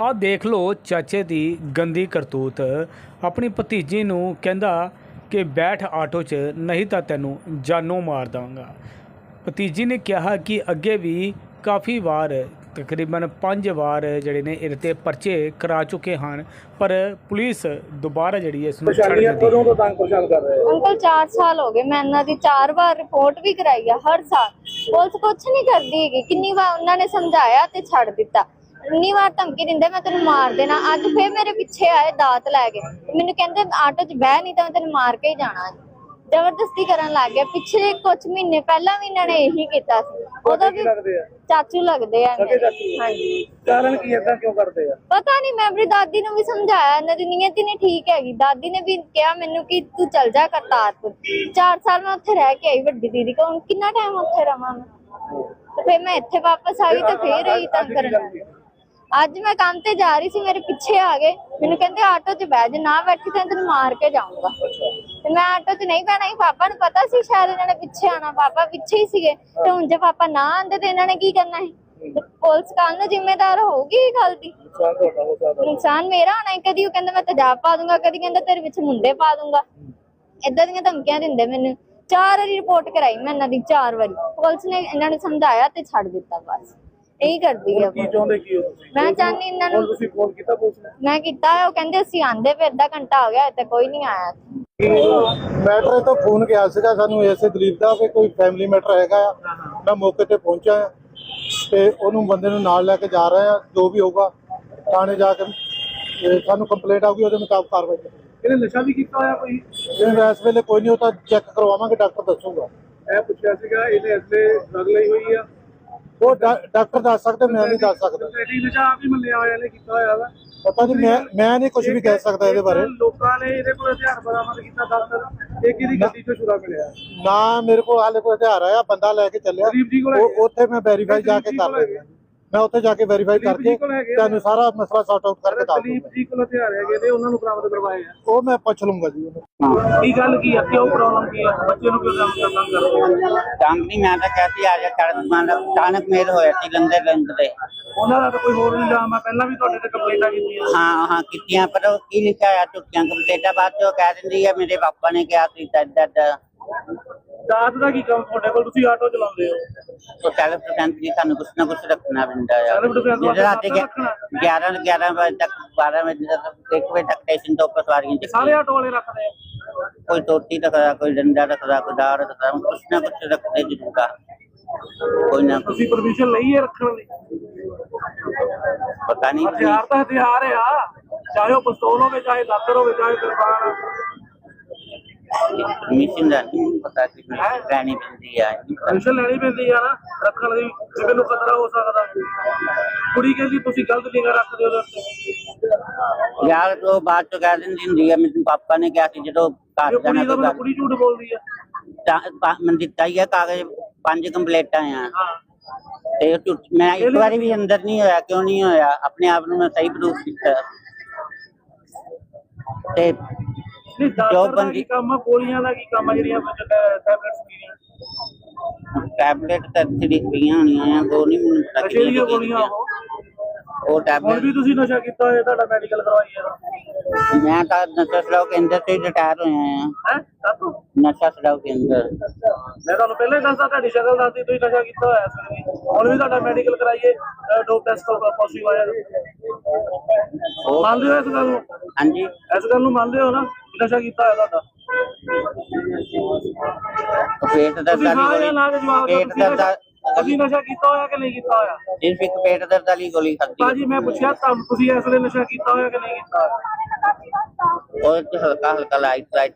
ਆਹ ਦੇਖ ਲਓ ਚਾਚੇ ਦੀ ਗੰਦੀ ਕਰਤੂਤ। ਆਪਣੀ ਭਤੀਜੀ ਨੂੰ ਕਹਿੰਦਾ ਕਿ ਬੈਠ ਆਟੋ 'ਚ ਨਹੀਂ ਤਾਂ ਤੈਨੂੰ ਜਾਨੋਂ ਮਾਰ ਦਾਂਗਾ। ਭਤੀਜੀ ਨੇ ਕਿਹਾ ਕਿ ਅੱਗੇ ਵੀ ਕਾਫੀ ਵਾਰ ਤਕਰੀਬਨ 5 ਵਾਰ ਜਿਹੜੇ ਨੇ ਇਹਦੇ ਤੇ ਪਰਚੇ ਕਰਾ ਚੁੱਕੇ ਹਨ ਪਰ ਪੁਲਿਸ ਦੁਬਾਰਾ ਜਿਹੜੀ ਇਸ ਨੂੰ ਛੱਡ ਦਿੰਦੀ ਅੰਕਲ 4 ਸਾਲ ਹੋ ਗਏ। ਮੈਂ ਇਹਨਾਂ ਦੀ 4 ਵਾਰ ਰਿਪੋਰਟ ਵੀ ਕਰਾਈ ਆ ਹਰ ਸਾਲ। ਪੁਲਿਸ ਕੁਛ ਨਹੀਂ ਕਰਦੀ ਹੈਗੀ। ਕਿੰਨੀ ਵਾਰ ਉਹਨਾਂ ਨੇ ਸਮਝਾਇਆ ਤੇ ਛੱਡ ਦਿੱਤਾ। ਇੰਨੀ ਵਾਰ ਧਮਕੀ ਦਿੰਦੇ ਮੈਂ ਤੈਨੂੰ ਮਾਰ ਦੇਣਾ। ਅੱਜ ਫੇਰ ਮੇਰੇ ਪਿੱਛੇ ਆਏ ਦਾਤ ਲੈ ਕੇ। ਮੈਨੂੰ ਕਹਿੰਦੇ ਆਟੋ 'ਚ ਬਹਿ ਨਹੀਂ ਤਾਂ ਮੈਂ ਤੈਨੂੰ ਮਾਰ ਕੇ ਹੀ ਜਾਣਾ ਜ਼ਬਰਦਸਤੀ ਕਰਨ ਲੱਗ ਗਿਆ। ਪਿਛਲੇ ਕੁਝ ਮਹੀਨੇ ਪਹਿਲਾਂ ਵੀ ਇਹਨਾਂ ਨੇ ਇਹੀ ਕੀਤਾ ਸੀ। ਉਦੋਂ ਵੀ ਚਾਚੂ ਲੱਗਦੇ ਆ ਸਕੇ ਮੇਰੇ। ਚਾਚੂ? ਹਾਂਜੀ। ਕਾਰਨ ਕੀ ਏਦਾਂ ਕਿਉਂ ਕਰਦੇ ਆ? ਪਤਾ ਨਹੀਂ ਮੈਂ ਆਪਣੀ ਦਾਦੀ ਨੂੰ ਵੀ ਸਮਝਾਇਆ। ਇਹਨਾਂ ਦੀ ਨੀਅਤ ਹੀ ਨਹੀਂ ਠੀਕ ਹੈਗੀ। ਦਾਦੀ ਨੇ ਵੀ ਕਿਹਾ ਮੈਨੂੰ ਕਿ ਤੂੰ ਚੱਲ ਜਾ ਕਰਤਾਰਪੁਰ। 4 ਸਾਲ ਮੈਂ ਉੱਥੇ ਰਹਿ ਕੇ ਆਈ ਵੱਡੀ ਦੀਦੀ ਕੋਲ। ਕਿੰਨਾ ਟਾਈਮ ਉੱਥੇ ਰਵਾਂ ਮੈਂ? ਤੇ ਫਿਰ ਮੈਂ ਇੱਥੇ ਵਾਪਸ ਆ ਗਈ ਤੇ ਫੇਰ ਇਹੀ ਤੰਗ ਕਰਨ ਲੱਗ। ਅੱਜ ਮੈਂ ਕੰਮ ਤੇ ਜਾ ਰਹੀ ਸੀ ਮੇਰੇ ਪਿੱਛੇ ਆ ਗਏ। ਮੈਨੂੰ ਕਹਿੰਦੇ ਆਟੋ 'ਚ ਬਹਿ ਜਾ ਨਾ ਬੈਠੀ ਤਾਂ ਤੈਨੂੰ ਮਾਰ ਕੇ ਜਾਊਂਗਾ। ਤੇ ਮੈਂ ਆਟੋ 'ਚ ਨਹੀਂ ਬਹਿਣਾ ਸੀ ਪਾਪਾ ਨੂੰ ਪਤਾ ਸੀ ਸ਼ਾਇਦ ਇਹਨਾਂ ਨੇ ਪਿੱਛੇ ਆਣਾ ਪਾਪਾ ਪਿੱਛੇ ਹੀ ਸੀਗੇ। ਤੇ ਹੁਣ ਜੇ ਪਾਪਾ ਨਾ ਆਂਦੇ ਤੇ ਇਹਨਾਂ ਨੇ ਕੀ ਕਰਨਾ ਸੀ? ਪੁਲਿਸ ਕੱਲ ਨੂੰ ਜ਼ਿੰਮੇਦਾਰ ਹੋਊਗੀ ਇਹ ਗੱਲ ਦੀ। ਨੁਕਸਾਨ ਹੋ ਮੇਰਾ ਹੋਣਾ ਹੈ ਕਦੀ ਉਹ ਕਹਿੰਦਾ ਮੈਂ ਤੇਜ਼ਾਬ ਪਾ ਦੂੰਗਾ ਕਦੀ ਕਹਿੰਦਾ ਤੇਰੇ ਵਿੱਚ ਮੁੰਡੇ ਪਾ ਦੂੰਗਾ। ਇਦਾਂ ਦੀਆਂ ਧਮਕੀਆਂ ਦਿੰਦੇ ਮੈਨੂੰ। ਚਾਰ ਵਾਰੀ ਰਿਪੋਰਟ ਕਰਾਈ ਮੈਂ ਇਹਨਾਂ ਦੀ ਚਾਰ ਵਾਰੀ। ਪੁਲਿਸ ਨੇ ਇਹਨਾਂ ਨੂੰ ਸਮਝਾਇਆ ਤੇ ਛੱਡ ਦਿੱਤਾ ਬਸ। ਇਹੀ ਕਰਦੀ ਆ ਕੀ। ਚਾਹੁੰਦੇ ਕੀ ਹੋ ਤੁਸੀਂ? ਮੈਂ ਚਾਹੁੰਦੀ ਇਹਨਾਂ ਨੂੰ ਤੁਸੀਂ ਫੋਨ ਕੀਤਾ ਪੁਲਿਸ ਨੂੰ? ਮੈਂ ਕੀਤਾ ਹੈ, ਉਹ ਕਹਿੰਦੇ ਅਸੀਂ ਆਂਦੇ ਪਏ ਅੱਧਾ ਘੰਟਾ ਹੋ ਗਿਆ ਤੇ ਕੋਈ ਨਹੀਂ ਆਇਆ। ਮੈਟਰ ਤੋਂ ਫੋਨ ਗਿਆ ਸੀਗਾ ਸਾਨੂੰ ਐਸੇ ਦਲੀਪ ਦਾ ਕਿ ਕੋਈ ਫੈਮਿਲੀ ਮੈਟਰ ਹੈਗਾ ਆ। ਮੈਂ ਮੌਕੇ ਤੇ ਪਹੁੰਚਿਆ ਆ ਤੇ ਉਹਨੂੰ ਬੰਦੇ ਨੂੰ ਨਾਲ ਲੈ ਕੇ ਜਾ ਰਹੇ ਆ ਜੋ ਵੀ ਹੋਊਗਾ ਥਾਣੇ ਜਾ ਕੇ ਸਾਨੂੰ ਕੰਪਲੇਂਟ ਆਊਗੀ ਉਹਦੇ ਮੁਤਾਬਕ ਕਾਰਵਾਈ ਕਰਾਂਗੇ ਇਹਨੇ ਨਸ਼ਾ ਵੀ ਕੀਤਾ ਹੋਇਆ ਕੋਈ? ਜੇ ਇਸ ਵੇਲੇ ਕੋਈ ਨਹੀਂ ਉਹ ਤਾਂ ਚੈੱਕ ਕਰਵਾਵਾਂਗੇ ਡਾਕਟਰ ਦੱਸੂਗਾ। ਇਹ ਪੁੱਛਿਆ ਸੀਗਾ ਇਹਨੇ ਅਸਲੇ ਡਰਗ ਲਈ ਹੋਈ ਆ। ਉਹ ਡਾ- ਡਾਕਟਰ ਦੱਸ ਸਕਦੇ ਮੈਂ ਨਹੀਂ ਦੱਸ ਸਕਦਾ। ਸੋਸਾਇਟੀ ਨਸ਼ਾ ਆਪ ਹੀ ਮੰਨਿਆ ਹੋਇਆ ਨੇ ਕੀਤਾ ਹੋਇਆ ਵਾ। ਪਤਾ ਨਹੀਂ ਮੈਂ ਮੈਂ ਨਹੀਂ ਕੁਝ ਵੀ ਕਹਿ ਸਕਦਾ ਇਹਦੇ ਬਾਰੇ। ਲੋਕਾਂ ਨੇ ਇਹਦੇ ਕੋਲ ਹਥਿਆਰ ਬਰਾਮਦ ਕੀਤਾ ਦਫ਼ਤਰ ਇਹ ਕਿਹਦੀ ਗੱਡੀ ਤੋਂ ਛੁਰਾ ਮਿਲਿਆ? ਨਾ ਮੇਰੇ ਕੋਲ ਹਾਲੇ ਕੋਈ ਹਥਿਆਰ ਆਇਆ ਬੰਦਾ ਲੈ ਕੇ ਚੱਲਿਆ। ਦਲੀਪ ਜੀ ਕੋਲ ਉਹ ਹੈਗੇ? ਉੱਥੇ ਮੈਂ ਵੈਰੀਫਾਈ ਜਾ ਕੇ ਕਰ ਲੈਂਦਾ। ਮੈਂ ਉੱਥੇ ਜਾ ਕੇ ਵੈਰੀਫਾਈ ਕਰਕੇ? ਤੁਹਾਨੂੰ ਸਾਰਾ ਮਸਲਾ ਸੌਟ ਆਊਟ ਕਰਕੇ ਦੱਸ ਦੂੰਗਾ ਜੀ ਕੋਲ ਹਥਿਆਰ ਹੈਗੇ ਨੇ ਉਹਨਾਂ ਨੂੰ ਬਰਾਮਦ ਕਰਵਾਏ ਆ। ਉਹ ਮੈਂ ਪੁੱਛ ਲੂੰਗਾ ਜੀ ਉਹਨੂੰ। ਕੀ ਗੱਲ ਕੀ ਆ? ਕਿਉਂ ਪ੍ਰੋਬਲਮ ਕੀ ਆ? ਬੱਚੇ ਨੂੰ ਕਿਉਂ ਕੰਮ ਕਰਨਾ? ਕੰਮ ਨਹੀਂ ਮੈਂ ਤਾਂ ਕਹਤੀ ਆ ਜਾ ਕਰ ਮੰਨ ਅਚਾਨਕ ਮੇਲ ਹੋਇਆ ਸੀ ਲੰਦੇ ਲੰਦੇ ਉਹਨਾਂ ਦਾ ਤਾਂ ਕੋਈ ਹੋਰ ਇਲਜ਼ਾਮ ਆ ਪਹਿਲਾਂ ਵੀ ਤੁਹਾਡੇ ਤੇ ਕੰਪਲੇਂਟਾਂ ਕੀਤੀਆਂ। ਹਾਂ ਹਾਂ ਕੀਤੀਆਂ ਪਰ ਉਹ ਕੀ ਲਿਖਿਆ ਆ ਚੁੱਕੀਆਂ ਕੰਪਲੇਟਾਂ ਬਾਅਦ ਚ ਉਹ ਕਹਿ ਦਿੰਦੀ ਆ ਮੇਰੇ ਪਾਪਾ ਨੇ ਕਿਹਾ ਸੀ ਤਦ ਦਾਤ ਦਾ ਕੀ ਕੰਮ ਤੁਹਾਡੇ ਕੋਲ? ਤੁਸੀਂ ਆਟੋ ਚਲਾਉਂਦੇ ਹੋ। ਉਹ ਸੈਲਫ ਡਿਫੈਂਸ ਲਈ ਸਾਨੂੰ ਕੁਛ ਨਾ ਕੁਛ ਰੱਖਣਾ ਪੈਂਦਾ ਆ Self defense ਵਾਸਤੇ ਜਿਹੜੇ ਰਾਤੀ ਸਾਥ ਰੱਖਣਾ? 11 11 ਵਜੇ ਤੱਕ 12 ਵਜੇ ਤੱਕ 1 ਵਜੇ ਤੱਕ ਸਟੇਸ਼ਨ ਤੋਂ ਉੱਪਰ ਸਵਾਰੀਆਂ ਇਹ ਸਾਰੇ ਚੱਕੀਆਂ ਆਟੋ ਵਾਲੇ ਰੱਖਦੇ ਆ ਕੋਈ ਟੋਟੀ ਰੱਖਦਾ ਕੋਈ ਡੰਡਾ ਰੱਖਦਾ ਕੋਈ ਦਾੜ ਰੱਖਦਾ ਕੁਛ ਨਾ ਕੁਛ ਰੱਖਦੇ ਜ਼ਰੂਰ ਆ ਕੋਈ ਨਾ ਕੁਛ ਤੁਸੀਂ ਪਰਮਿਸ਼ਨ ਲਈ ਹੈ ਰੱਖਣ ਦੀ ਪਤਾ ਨਹੀਂ ਹਥਿਆਰ ਤਾਂ ਹਥਿਆਰ ਆ ਚਾਹੇ ਉਹ ਪਿਸਤੌਲ ਹੋਵੇ ਚਾਹੇ ਦਾਤਰ ਹੋਵੇ ਚਾਹੇ ਕਿਰਪਾਨ ਮਿਸ਼ਨ ਦਾ ਨਹੀਂ ਪਤਾ ਕਿ ਰਹਿਣੀ ਪੈਂਦੀ ਆ ਪਰਮਿਸ਼ਨ ਲੈਣੀ ਪੈਂਦੀ ਆ ਨਾ ਰੱਖਣ ਦੀ ਜੇ ਮੈਨੂੰ ਖਤਰਾ ਹੋ ਸਕਦਾ। ਕੁੜੀ ਕਹਿੰਦੀ ਤੁਸੀਂ ਗਲਤ ਨਿਗਾ ਰੱਖਦੇ ਹੋ ਉਹਦੇ ਯਾਰ ਉਹ ਬਾਅਦ ਚ ਕਹਿ ਦਿੰਦੀ ਹੁੰਦੀ ਆ ਮੈਨੂੰ ਪਾਪਾ ਨੇ ਕਿਹਾ ਸੀ ਜਦੋਂ ਘਰ ਜਾਣਾ ਗੱਲ ਕੁੜੀ ਝੂਠ ਬੋਲਦੀ ਆ। ਤਾਂ ਮੈਂ ਦਿੱਤਾ ਹੀ ਆ ਕਾਗਜ਼ ਪੰਜ ਕੰਪਲੇਟਾਂ ਆ। ਤੇ ਮੈਂ ਇੱਕ ਵਾਰੀ ਵੀ ਅੰਦਰ ਨਹੀਂ ਹੋਇਆ ਕਿਉਂ ਨਹੀਂ ਹੋਇਆ? ਆਪਣੇ ਆਪ ਨੂੰ ਮੈਂ ਸਹੀ ਪ੍ਰੂਫ ਕੀਤਾ ਤੇ ਨਹੀਂ ਦਾਤਰ ਦਾ ਬੰਦੀ- ਕੀ ਕੰਮ ਆ ਗੋਲੀਆਂ ਦਾ ਕੀ ਕੰਮ ਆ ਜਿਹੜੀਆਂ ਟੈਬਲੇਟਸ ਹੁੰਦੀਆਂ ਟੈਬਲੇਟ ਤਾਂ ਜਿਹੜੀ ਪਈਆਂ ਹੋਣੀਆਂ ਆ ਉਹ ਨਹੀਂ ਮੈਨੂੰ ਪਤਾ ਕਿਹੜੀਆਂ ਗੋਲੀਆਂ ਉਹ? ਟੈਬਲੇਟ ਵੀ ਤੁਸੀਂ ਨਸ਼ਾ ਕੀਤਾ ਹੋਇਆ ਤੁਹਾਡਾ ਮੈਡੀਕਲ ਕਰਵਾਈ ਹੈ ਮੈਂ ਤਾਂ ਨਸ਼ਾ ਛਡਾਓ ਕੇਂਦਰ ਤੋਂ ਰਿਟਾਇਰ ਹੋਇਆ ਆ। ਹੈ? ਕਾਤੋਂ ਨਸ਼ਾ ਛਡਾਓ ਕੇਂਦਰ ਮੈਂ ਤੁਹਾਨੂੰ ਪਹਿਲਾਂ ਹੀ ਦੱਸਦਾ ਤੁਹਾਡੀ ਸ਼ਕਲ ਦੱਸਦੀ ਤੁਸੀਂ ਨਸ਼ਾ ਕੀਤਾ ਹੋਇਆ ਇਸ ਵੇਲੇ ਵੀ। ਹੁਣ ਵੀ ਤੁਹਾਡਾ ਮੈਡੀਕਲ ਕਰਾਈਏ ਡੋਪ ਟੈਸਟ ਪੋਜ਼ਿਟਿਵ ਆਇਆ ਮੰਨਦੇ ਹੋ ਇਸ ਗੱਲ ਨੂੰ? ਹਾਂਜੀ। ਇਸ ਗੱਲ ਨੂੰ ਮੰਨਦੇ ਹੋ ਨਾ ਨਸ਼ਾ ਕੀਤਾ ਹੋਇਆ ਤੁਹਾਡਾ? ਪੇਟ ਦਰਦ ਤੁਸੀਂ ਹਾਂ ਜਾਂ ਨਾ ਦੇ ਵਾਲੀ ਜਵਾਬ ਦਿਓ ਪੇਟ ਤੁਸੀਂ ਦਰਦ ਨਸ਼ਾ- ਤੁਸੀਂ ਨਸ਼ਾ ਕੀਤਾ ਹੋਇਆ ਕਿ ਨਹੀਂ ਕੀਤਾ ਹੋਇਆ? ਸਿਰਫ ਇੱਕ ਪੇਟ ਦਰਦ ਵਾਲੀ ਗੋਲੀ ਖਾਧੀ। ਭਾਜੀ ਮੈਂ ਪੁੱਛਿਆ ਤੁਹਾਨੂੰ ਤੁਸੀਂ ਇਸ ਵੇਲੇ ਨਸ਼ਾ ਕੀਤਾ ਹੋਇਆ ਕਿ ਨਹੀਂ ਕੀਤਾ ਹੋਇਆ? ਉਹ ਚ ਹਲਕਾ ਹਲਕਾ ਲਾਈਟ ਲਾਈਟ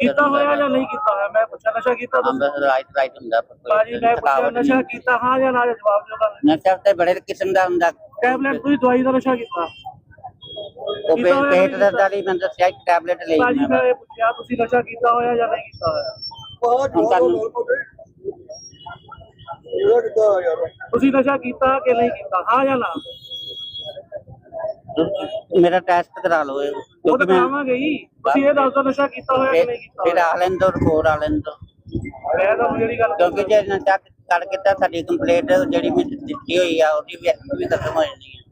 ਕੀਤਾ ਹੋਇਆ ਜਾਂ ਨਹੀਂ ਕੀਤਾ ਹੋਇਆ ਮੈਂ ਪੁੱਛਿਆ ਨਸ਼ਾ ਕੀਤਾ ਤੁਸੀਂ ਅੰਦਰ ਲਾਈਟ ਲਾਈਟ ਹੁੰਦਾ ਪਰ ਕੋਈ ਭਾਜੀ ਮੈਂ ਪੁੱਛਿਆ ਥਕਾਵਟ ਨਸ਼ਾ ਨਹੀਂ। ਕੀਤਾ ਹਾਂ ਜਾਂ ਨਾ ਦੇ ਜਵਾਬ ਦਿਓ ਗੱਲ ਨਸ਼ਾ ਤੇ ਬੜੇ ਕਿਸਮ ਦਾ ਹੁੰਦਾ ਟੈਬਲੇਟ ਤੁਸੀਂ ਦਵਾਈ ਦਾ ਨਸ਼ਾ ਕੀਤਾ ਉਹ ਕੀਤਾ ਪੇ- ਹੋਇਆ ਪੇਟ ਨਹੀਂ ਦਰਦ ਕੀਤਾ? ਵਾਲੀ ਮੈਂ ਦੱਸਿਆ ਇੱਕ ਟੈਬਲੇਟ ਲਈ ਭਾਜੀ ਮੈਂ ਮੈਂ ਇਹ ਪੁੱਛਿਆ ਤੁਸੀਂ ਨਸ਼ਾ ਕੀਤਾ ਹੋਇਆ ਜਾਂ ਨਹੀਂ ਕੀਤਾ ਹੋਇਆ ਹੁਣ ਤੁਹਾਨੂੰ ਤੁਸੀਂ ਨਸ਼ਾ ਕੀਤਾ ਕਿ ਨਹੀਂ ਕੀਤਾ ਹਾਂ ਜਾਂ ਨਾ ਮੇਰਾ ਟੈਸਟ ਕਰਾ ਲਓ ਇਹ, ਉਹ ਤਾਂ ਕਿਉਂਕਿ ਮੈਂ ਕਰਾਵਾਂਗੇ ਹੀ ਤੁਸੀਂ ਇਹ ਦੱਸ ਨਸ਼ਾ ਕੀਤਾ ਹੋਇਆ ਕਿ ਨਹੀਂ ਕੀਤਾ ਫਿਰ ਹੋਇਆ? ਆ ਲੈਣ ਦੋ ਰਿਪੋਰਟ ਆ ਲੈਣ ਦੋ ਮੈਂ ਤੁਹਾਨੂੰ ਜਿਹੜੀ ਗੱਲ ਕਿਉਂਕਿ ਜੇ ਨਸ਼ਾ ਕਰਕੇ ਤਾਂ ਸਾਡੀ ਕੰਪਲੇਂਟ ਜਿਹੜੀ ਮੈਂ ਦਿੱਤੀ ਹੋਈ ਆ ਉਹਦੀ ਵੀ ਵੀ ਖਤਮ ਹੋ ਜਾਣੀ ਹੈ